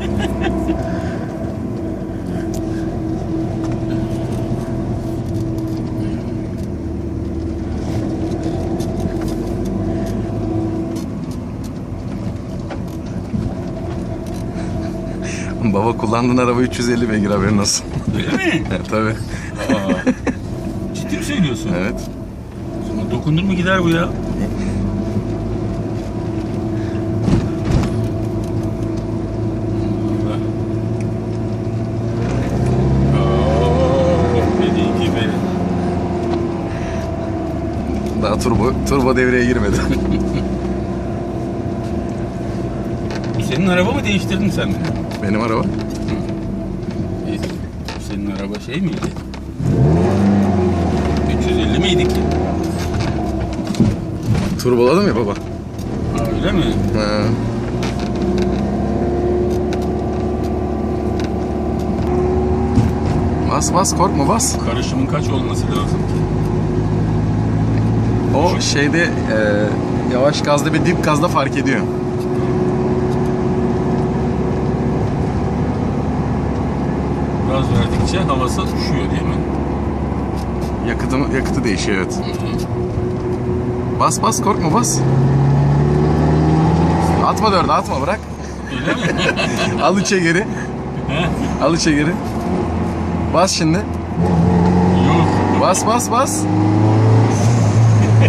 Baba kullandığın araba 350 beygir haberin olsun. Öyle mi? Tabii. Aa, ciddi mi söylüyorsun? Evet. Sonra dokundur mu gider bu ya? Daha turbo turbo devreye girmedi. Senin araba mı değiştirdin sen mi? Benim araba. Bu senin araba şey miydi? 350 miydi ki? Turboladım ya baba. Ha, öyle mi? Ha. Bas bas korkma bas. Karışımın kaç olması lazım ki? O şeyde e, yavaş gazda ve dip gazda fark ediyor. Gaz verdikçe havası üşüyor değil mi? Yakıtı, yakıtı değişiyor evet. Bas bas korkma bas. Atma dörde atma bırak. Al içe geri. Al içe geri. Bas şimdi. Yok. Bas bas bas.